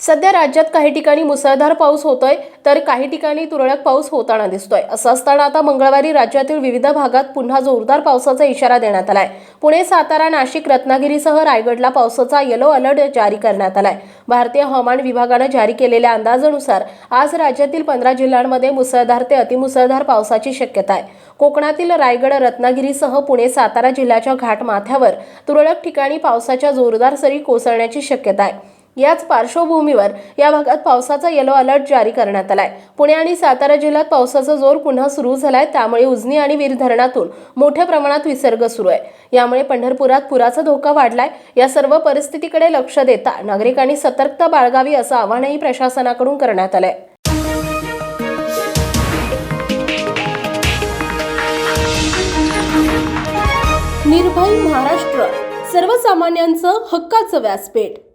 सध्या राज्यात काही ठिकाणी मुसळधार पाऊस होतोय तर काही ठिकाणी तुरळक पाऊस होताना दिसतोय. असं असताना आता मंगळवारी राज्यातील विविध भागात पुन्हा जोरदार पावसाचा इशारा देण्यात आलाय. पुणे सातारा नाशिक रत्नागिरीसह रायगडला पावसाचा येलो अलर्ट जारी करण्यात आलाय. भारतीय हवामान विभागानं जारी केलेल्या अंदाजानुसार आज राज्यातील पंधरा जिल्ह्यांमध्ये मुसळधार ते अतिमुसळधार पावसाची शक्यता आहे. कोकणातील रायगड रत्नागिरीसह पुणे सातारा जिल्ह्याच्या घाटमाथ्यावर तुरळक ठिकाणी पावसाच्या जोरदार सरी कोसळण्याची शक्यता आहे. याच पार्श्वभूमीवर या भागात पावसाचा येलो अलर्ट जारी करण्यात आलाय. पुणे आणि सातारा जिल्ह्यात पावसाचा जोर पुन्हा सुरू झालाय. त्यामुळे उजनी आणि वीर धरणातून मोठ्या प्रमाणात विसर्ग सुरू आहे. यामुळे पंढरपुरात पुराचा धोका वाढलाय. या सर्व परिस्थितीकडे लक्ष देता नागरिकांनी सतर्कता बाळगावी असं आवाहनही प्रशासनाकडून करण्यात आलंय. निर्भय महाराष्ट्र सर्वसामान्यांचं हक्काचं व्यासपीठ.